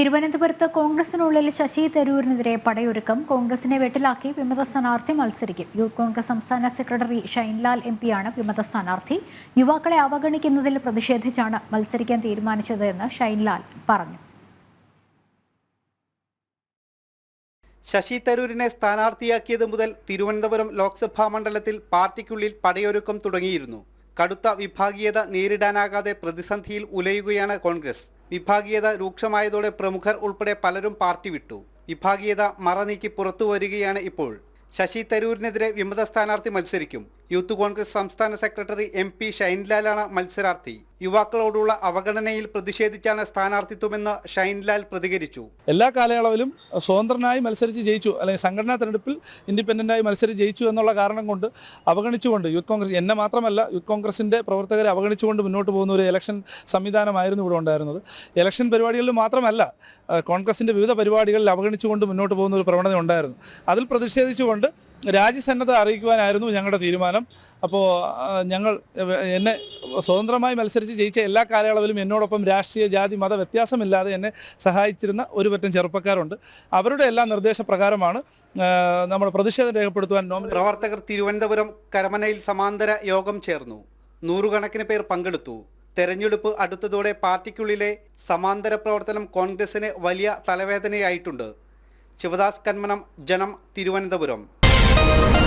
തിരുവനന്തപുരത്ത് കോൺഗ്രസിനുള്ളിൽ ശശി തരൂരിനെതിരെ പടയൊരുക്കം. കോൺഗ്രസിനെ വെട്ടിലാക്കി വിമത സ്ഥാനാർത്ഥി മത്സരിക്കും. യൂത്ത് കോൺഗ്രസ് സംസ്ഥാന സെക്രട്ടറി ഷൈൻലാൽ എം പിയാണ് വിമത സ്ഥാനാർത്ഥി. യുവാക്കളെ അവഗണിക്കുന്നതിൽ പ്രതിഷേധിച്ചാണ് മത്സരിക്കാൻ തീരുമാനിച്ചത് എന്ന് ഷൈൻലാൽ പറഞ്ഞു. ശശി തരൂരിനെ സ്ഥാനാർത്ഥിയാക്കിയത് മുതൽ തിരുവനന്തപുരം ലോക്സഭാ മണ്ഡലത്തിൽ പാർട്ടിക്കുള്ളിൽ പടയൊരുക്കം തുടങ്ങിയിരുന്നു. കടുത്ത വിഭാഗീയത നേരിടാനാകാതെ പ്രതിസന്ധിയിൽ ഉലയുകയാണ് കോൺഗ്രസ്. വിഭാഗീയത രൂക്ഷമായതോടെ പ്രമുഖർ ഉൾപ്പെടെ പലരും പാർട്ടി വിട്ടു. വിഭാഗീയത മറനീക്കി പുറത്തു വരികയാണ് ഇപ്പോൾ. ശശി തരൂരിനെതിരെ വിമത സ്ഥാനാർത്ഥി മത്സരിക്കും. യൂത്ത് കോൺഗ്രസ് സംസ്ഥാന സെക്രട്ടറി എം പി ഷൈൻലാലാണ് മത്സരാർത്ഥി. യുവാക്കളോടുള്ള അവഗണനയിൽ പ്രതിഷേധിച്ചാണ് സ്ഥാനാർത്ഥിത്വമെന്ന് ഷൈൻലാൽ പ്രതികരിച്ചു. എല്ലാ കാലയളവിലും സ്വതന്ത്രനായി മത്സരിച്ച് ജയിച്ചു അല്ലെങ്കിൽ സംഘടനാ തെരഞ്ഞെടുപ്പിൽ ഇൻഡിപെൻഡന്റായി മത്സരിച്ച് ജയിച്ചു എന്നുള്ള കാരണം കൊണ്ട് അവഗണിച്ചുകൊണ്ട് യൂത്ത് കോൺഗ്രസ് എന്നെ മാത്രമല്ല യൂത്ത് കോൺഗ്രസിന്റെ പ്രവർത്തകരെ അവഗണിച്ചുകൊണ്ട് മുന്നോട്ട് പോകുന്ന ഒരു ഇലക്ഷൻ സംവിധാനമായിരുന്നു ഇവിടെ ഉണ്ടായിരുന്നത്. ഇലക്ഷൻ പരിപാടികളിൽ മാത്രമല്ല കോൺഗ്രസിന്റെ വിവിധ പരിപാടികളിൽ അവഗണിച്ചുകൊണ്ട് മുന്നോട്ട് പോകുന്ന ഒരു പ്രവണത ഉണ്ടായിരുന്നു. അതിൽ പ്രതിഷേധിച്ചുകൊണ്ട് രാജ്യസന്നദ്ധ അറിയിക്കുവാനായിരുന്നു ഞങ്ങളുടെ തീരുമാനം. അപ്പോൾ ഞങ്ങൾ എന്നെ സ്വതന്ത്രമായി മത്സരിച്ച് ജയിച്ച എല്ലാ കാലയളവിലും എന്നോടൊപ്പം രാഷ്ട്രീയ ജാതി മത വ്യത്യാസമില്ലാതെ എന്നെ സഹായിച്ചിരുന്ന ഒരു പറ്റം ചെറുപ്പക്കാരുണ്ട്. അവരുടെ എല്ലാ നിർദ്ദേശപ്രകാരമാണ് നമ്മൾ പ്രതിഷേധം രേഖപ്പെടുത്തുവാൻ പ്രവർത്തകർ തിരുവനന്തപുരം കരമനയിൽ സമാന്തര യോഗം ചേർന്നു. നൂറുകണക്കിന് പേർ പങ്കെടുത്തു. തെരഞ്ഞെടുപ്പ് അടുത്തതോടെ പാർട്ടിക്കുള്ളിലെ സമാന്തര പ്രവർത്തനം കോൺഗ്രസിന് വലിയ തലവേദനയായിട്ടുണ്ട്. ശിവദാസ് കന്മനം ജനം തിരുവനന്തപുരം. you